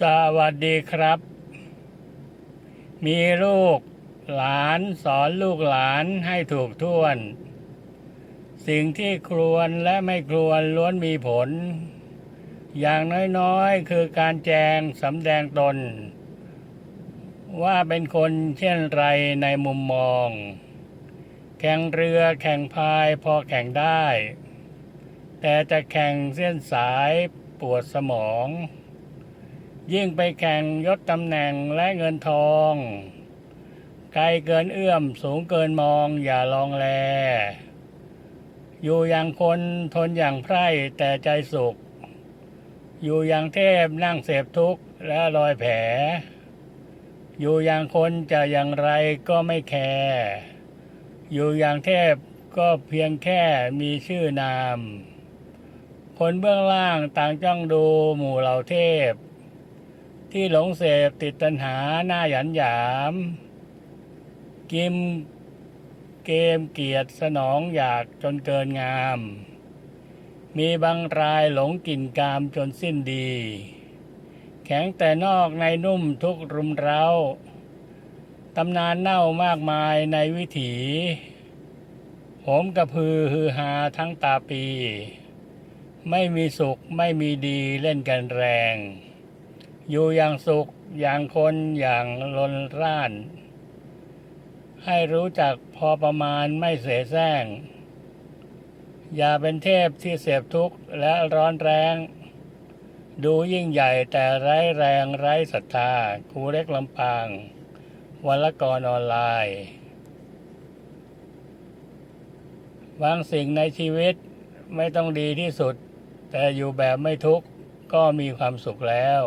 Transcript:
สวัสดีครับ มีลูกหลานสอนลูกหลานให้ถูกท่วน สิ่งที่ควรและไม่ควรล้วนมีผล อย่างน้อยๆ คือการแจงสำแดงตน ว่าเป็นคนเช่นไรในมุมมอง แข่งเรือแข่งพายพอแข่งได้ แต่จะแข่งเส้นสายปวดสมอง ยิ่งไปแข่งยศตำแหน่งและเงินทอง ไกลเกินเอื้อมสูงเกินมองอย่าลองแล อยู่อย่างคนทนอย่างไพร่แต่ใจสุข อยู่อย่างเทพนั่งเสพทุกข์และรอยแผล อยู่อย่างคนจะอย่างไรก็ไม่แคร์อยู่อย่างเทพก็เพียงแค่มีชื่อนาม คนเบื้องล่างต่างจ้องดูหมู่เหล่าเทพ ที่หลงเสพติดตัณหาหน้าหยันหยาม กิมเกมเกียรติสนองอยากจนเกินงาม มีบางรายหลงกลิ่นกามจนสิ้นดี แข็งแต่นอกในนุ่มทุกรุมเร้า ตำนานเน่ามากมายในวิถีโหมกระพือฮือฮาทั้งตาปี ไม่มีสุขไม่มีดีเล่นกันแรง อยู่อย่างสุขอย่างคนอย่างลนร่าน ให้รู้จักพอประมาณไม่เสแสร้ง อย่าเป็นเทพที่เสพทุกข์และร้อนแรง ดูยิ่งใหญ่แต่ไร้แรงไร้ศรัทธาครูเล็กลำปางวันละกรออนไลน์บางสิ่งในชีวิตไม่ต้องดีที่สุด แต่อยู่แบบไม่ทุกข์ก็มีความสุขแล้ว